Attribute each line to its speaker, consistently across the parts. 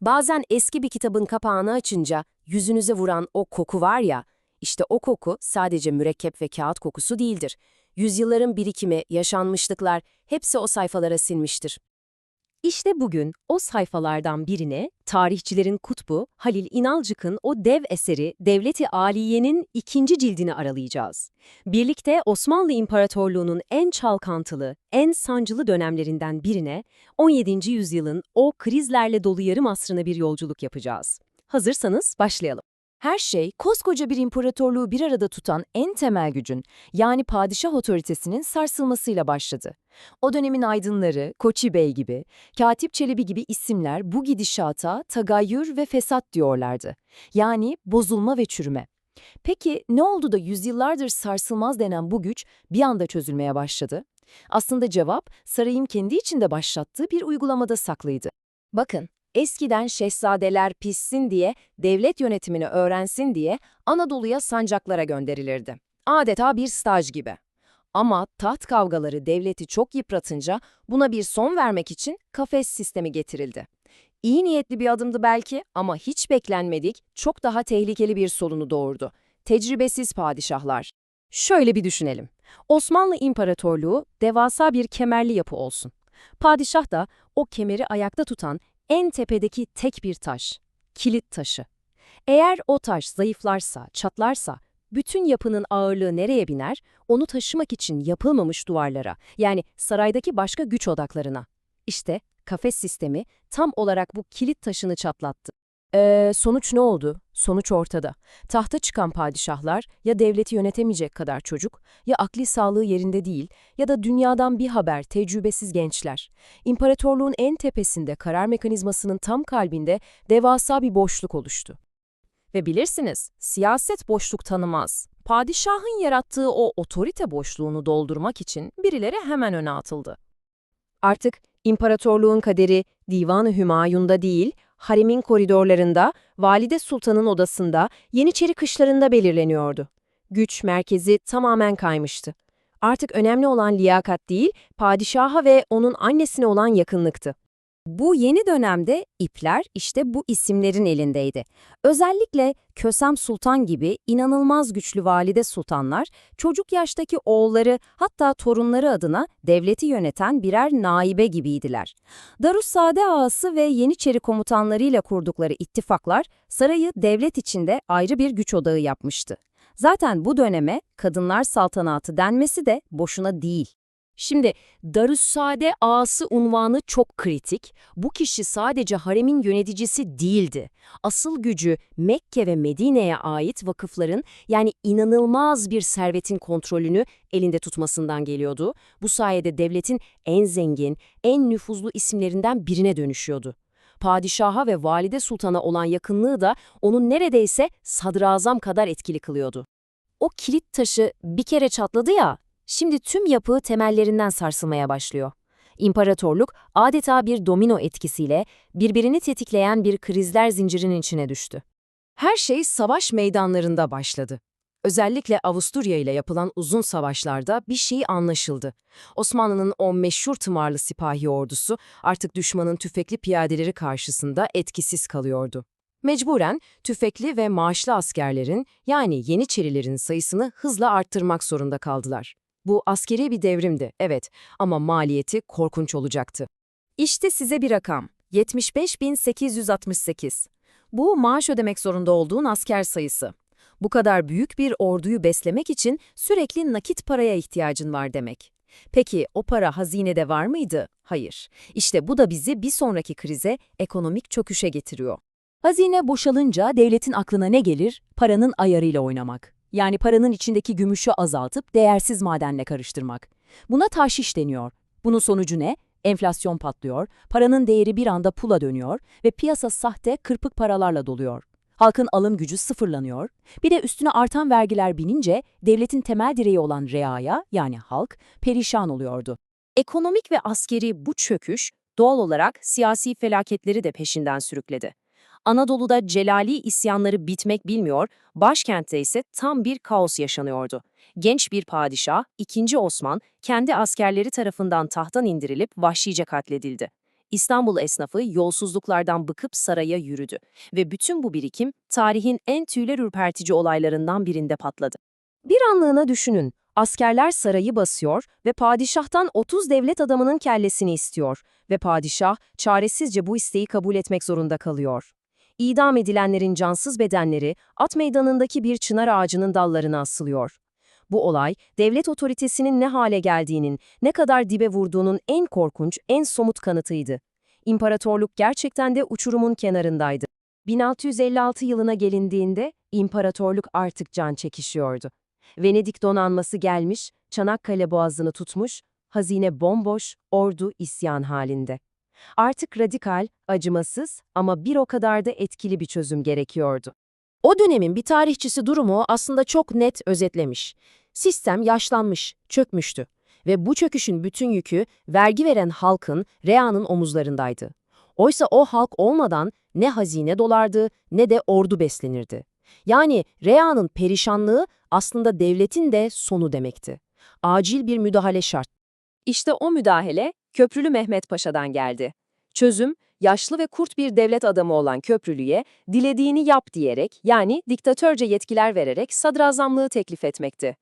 Speaker 1: Bazen eski bir kitabın kapağını açınca yüzünüze vuran o koku var ya, işte o koku sadece mürekkep ve kağıt kokusu değildir. Yüzyılların birikimi, yaşanmışlıklar hepsi o sayfalara sinmiştir.
Speaker 2: İşte bugün o sayfalardan birine tarihçilerin kutbu Halil İnalcık'ın o dev eseri Devleti Aliye'nin ikinci cildini aralayacağız. Birlikte Osmanlı İmparatorluğu'nun en çalkantılı, en sancılı dönemlerinden birine 17. yüzyılın o krizlerle dolu yarım asrına bir yolculuk yapacağız. Hazırsanız başlayalım.
Speaker 3: Her şey koskoca bir imparatorluğu bir arada tutan en temel gücün, yani padişah otoritesinin sarsılmasıyla başladı. O dönemin aydınları, Koçi Bey gibi, Katip Çelebi gibi isimler bu gidişata tagayyür ve fesat diyorlardı. Yani bozulma ve çürüme. Peki ne oldu da yüzyıllardır sarsılmaz denen bu güç bir anda çözülmeye başladı? Aslında cevap sarayın kendi içinde başlattığı bir uygulamada saklıydı. Bakın, eskiden şehzadeler pişsin diye, devlet yönetimini öğrensin diye Anadolu'ya sancaklara gönderilirdi. Adeta bir staj gibi. Ama taht kavgaları devleti çok yıpratınca buna bir son vermek için kafes sistemi getirildi. İyi niyetli bir adımdı belki ama hiç beklenmedik, çok daha tehlikeli bir sorunu doğurdu. Tecrübesiz padişahlar. Şöyle bir düşünelim. Osmanlı İmparatorluğu devasa bir kemerli yapı olsun. Padişah da o kemeri ayakta tutan en tepedeki tek bir taş, kilit taşı. Eğer o taş zayıflarsa, çatlarsa, bütün yapının ağırlığı nereye biner? Onu taşımak için yapılmamış duvarlara, yani saraydaki başka güç odaklarına. İşte kafes sistemi tam olarak bu kilit taşını çatlattı. Ee, sonuç ne oldu? Sonuç ortada. Tahta çıkan padişahlar ya devleti yönetemeyecek kadar çocuk, ya akli sağlığı yerinde değil, ya da dünyadan bir haber tecrübesiz gençler. İmparatorluğun en tepesinde karar mekanizmasının tam kalbinde devasa bir boşluk oluştu. Ve bilirsiniz, siyaset boşluk tanımaz. Padişahın yarattığı o otorite boşluğunu doldurmak için birileri hemen öne atıldı. Artık imparatorluğun kaderi Divan-ı Hümayun'da değil, haremin koridorlarında, Valide Sultan'ın odasında, Yeniçeri kışlarında belirleniyordu. Güç merkezi tamamen kaymıştı. Artık önemli olan liyakat değil, padişaha ve onun annesine olan yakınlıktı. Bu yeni dönemde ipler işte bu isimlerin elindeydi. Özellikle Kösem Sultan gibi inanılmaz güçlü valide sultanlar, çocuk yaştaki oğulları hatta torunları adına devleti yöneten birer naibe gibiydiler. Darussade ağası ve Yeniçeri komutanlarıyla kurdukları ittifaklar sarayı devlet içinde ayrı bir güç odağı yapmıştı. Zaten bu döneme kadınlar saltanatı denmesi de boşuna değil. Şimdi Darüssade ağası unvanı çok kritik. Bu kişi sadece haremin yöneticisi değildi. Asıl gücü Mekke ve Medine'ye ait vakıfların yani inanılmaz bir servetin kontrolünü elinde tutmasından geliyordu. Bu sayede devletin en zengin, en nüfuzlu isimlerinden birine dönüşüyordu. Padişaha ve valide sultana olan yakınlığı da onun neredeyse sadrazam kadar etkili kılıyordu. O kilit taşı bir kere çatladı ya, Şimdi tüm yapı temellerinden sarsılmaya başlıyor. İmparatorluk adeta bir domino etkisiyle birbirini tetikleyen bir krizler zincirinin içine düştü. Her şey savaş meydanlarında başladı. Özellikle Avusturya ile yapılan uzun savaşlarda bir şey anlaşıldı. Osmanlı'nın o meşhur tımarlı sipahi ordusu artık düşmanın tüfekli piyadeleri karşısında etkisiz kalıyordu. Mecburen tüfekli ve maaşlı askerlerin yani Yeniçerilerin sayısını hızla arttırmak zorunda kaldılar. Bu askeri bir devrimdi, evet ama maliyeti korkunç olacaktı. İşte size bir rakam. 75.868. Bu maaş ödemek zorunda olduğun asker sayısı. Bu kadar büyük bir orduyu beslemek için sürekli nakit paraya ihtiyacın var demek. Peki o para hazinede var mıydı? Hayır. İşte bu da bizi bir sonraki krize, ekonomik çöküşe getiriyor. Hazine boşalınca devletin aklına ne gelir? Paranın ayarıyla oynamak. Yani paranın içindeki gümüşü azaltıp değersiz madenle karıştırmak. Buna taşiş deniyor. Bunun sonucu ne? Enflasyon patlıyor, paranın değeri bir anda pula dönüyor ve piyasa sahte, kırpık paralarla doluyor. Halkın alım gücü sıfırlanıyor. Bir de üstüne artan vergiler binince devletin temel direği olan reaya yani halk perişan oluyordu. Ekonomik ve askeri bu çöküş doğal olarak siyasi felaketleri de peşinden sürükledi. Anadolu'da Celali isyanları bitmek bilmiyor, başkentte ise tam bir kaos yaşanıyordu. Genç bir padişah, 2. Osman, kendi askerleri tarafından tahttan indirilip vahşice katledildi.
Speaker 2: İstanbul esnafı yolsuzluklardan bıkıp saraya yürüdü ve bütün bu birikim tarihin en tüyler ürpertici olaylarından birinde patladı. Bir anlığına düşünün, askerler sarayı basıyor ve padişahtan 30 devlet adamının kellesini istiyor ve padişah çaresizce bu isteği kabul etmek zorunda kalıyor. İdam edilenlerin cansız bedenleri at meydanındaki bir çınar ağacının dallarına asılıyor. Bu olay, devlet otoritesinin ne hale geldiğinin, ne kadar dibe vurduğunun en korkunç, en somut kanıtıydı. İmparatorluk gerçekten de uçurumun kenarındaydı. 1656 yılına gelindiğinde imparatorluk artık can çekişiyordu. Venedik donanması gelmiş, Çanakkale boğazını tutmuş, hazine bomboş, ordu isyan halinde. Artık radikal, acımasız ama bir o kadar da etkili bir çözüm gerekiyordu.
Speaker 1: O dönemin bir tarihçisi durumu aslında çok net özetlemiş. Sistem yaşlanmış, çökmüştü. Ve bu çöküşün bütün yükü vergi veren halkın, reanın omuzlarındaydı. Oysa o halk olmadan ne hazine dolardı ne de ordu beslenirdi. Yani reanın perişanlığı aslında devletin de sonu demekti. Acil bir müdahale şart.
Speaker 2: İşte o müdahale Köprülü Mehmet Paşa'dan geldi. Çözüm, yaşlı ve kurt bir devlet adamı olan Köprülü'ye dilediğini yap diyerek yani diktatörce yetkiler vererek sadrazamlığı teklif etmekti.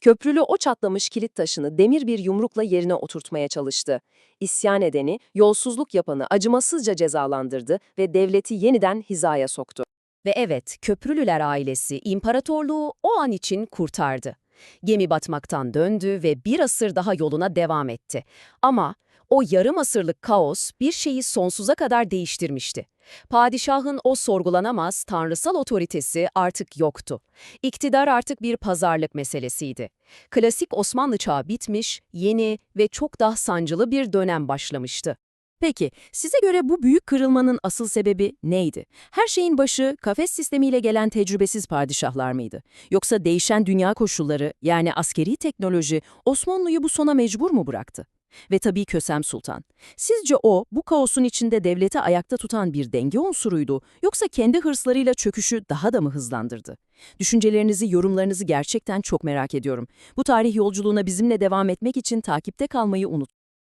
Speaker 2: Köprülü o çatlamış kilit taşını demir bir yumrukla yerine oturtmaya çalıştı. İsyan edeni, yolsuzluk yapanı acımasızca cezalandırdı ve devleti yeniden hizaya soktu.
Speaker 1: Ve evet, Köprülüler ailesi imparatorluğu o an için kurtardı. Gemi batmaktan döndü ve bir asır daha yoluna devam etti. Ama o yarım asırlık kaos bir şeyi sonsuza kadar değiştirmişti. Padişahın o sorgulanamaz tanrısal otoritesi artık yoktu. İktidar artık bir pazarlık meselesiydi. Klasik Osmanlı çağı bitmiş, yeni ve çok daha sancılı bir dönem başlamıştı. Peki, size göre bu büyük kırılmanın asıl sebebi neydi? Her şeyin başı kafes sistemiyle gelen tecrübesiz padişahlar mıydı? Yoksa değişen dünya koşulları yani askeri teknoloji Osmanlı'yı bu sona mecbur mu bıraktı? Ve tabii Kösem Sultan. Sizce o, bu kaosun içinde devleti ayakta tutan bir denge unsuruydu, yoksa kendi hırslarıyla çöküşü daha da mı hızlandırdı? Düşüncelerinizi, yorumlarınızı gerçekten çok merak ediyorum. Bu tarih yolculuğuna bizimle devam etmek için takipte kalmayı unutmayın.